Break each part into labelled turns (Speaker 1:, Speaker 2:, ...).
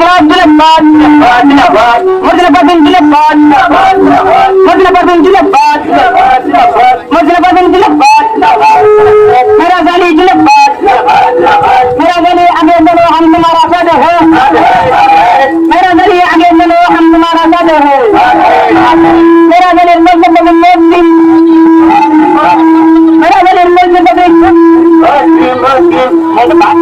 Speaker 1: বাদলে বাদলে বাদলে মজলে বাদন দিলে বাদলে মজলে বাদন দিলে বাদলে মজলে বাদন দিলে বাদলে মেরা জানি দিলে বাদলে মেরা জানি আগে বলো হাম তোমারা সাথে হো মেরা জানি আগে বলো হাম তোমারা সাথে হো মেরা জানি মজলে বাদন মজলিম মেরা জানি মজলে বাদন মজলিম মজলিম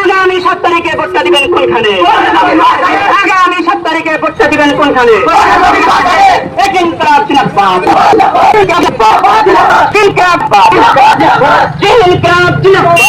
Speaker 1: আগামী সাত তারিখে দিবেন আগামী সাত তারিখে ভোটটা দিবেন কোনখানে জিনকাব জিন্দাবাদ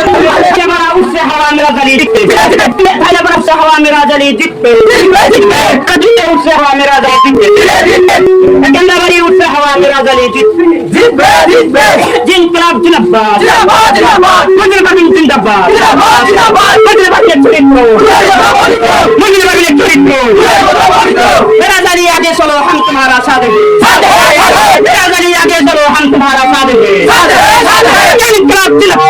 Speaker 1: उससे हवा मेरा जली बर्फ़ से हवा मेरा जली जितने उससे हवा मेरा जली जितने भरी उससे हवा मेरा जली जितने जिन तरफ़ जिलाबाद मुझे बगिन जिंदाबाद मुझे बगिन चुरित को मुझे बगिन चुरित को मेरा जली आगे चलो हम तुम्हारा साथ हैं मेरा जली आगे चलो हम तुम्हारा साथ हैं जिन तरफ़ जिलाबाद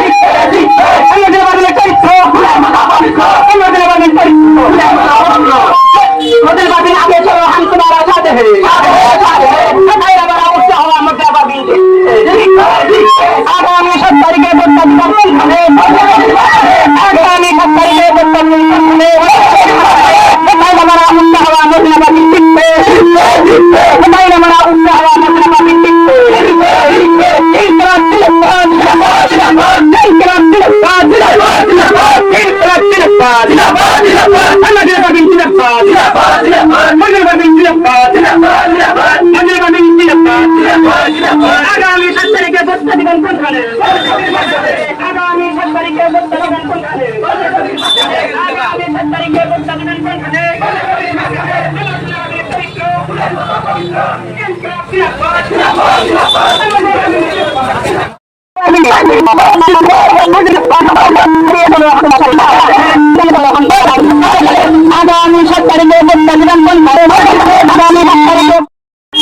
Speaker 1: আগামী সাত তারিখে ভোটটা দিবেন কোনখানে? আগামী সাত তারিখে ভোটটা দিবেন কোনখানে? আগামী সাত তারিখে ভোটটা দিবেন কোনখানে? আগামী সাত তারিখে ভোটটা দিবেন কোনখানে?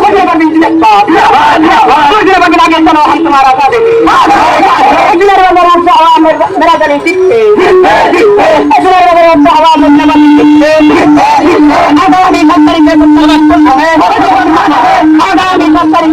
Speaker 1: मुझे बंदी लगता मुझे बंदी लगे तो हम तुम्हारा साथ मेरा गली दिखते आगामी सत्तरी आगामी सत्तरी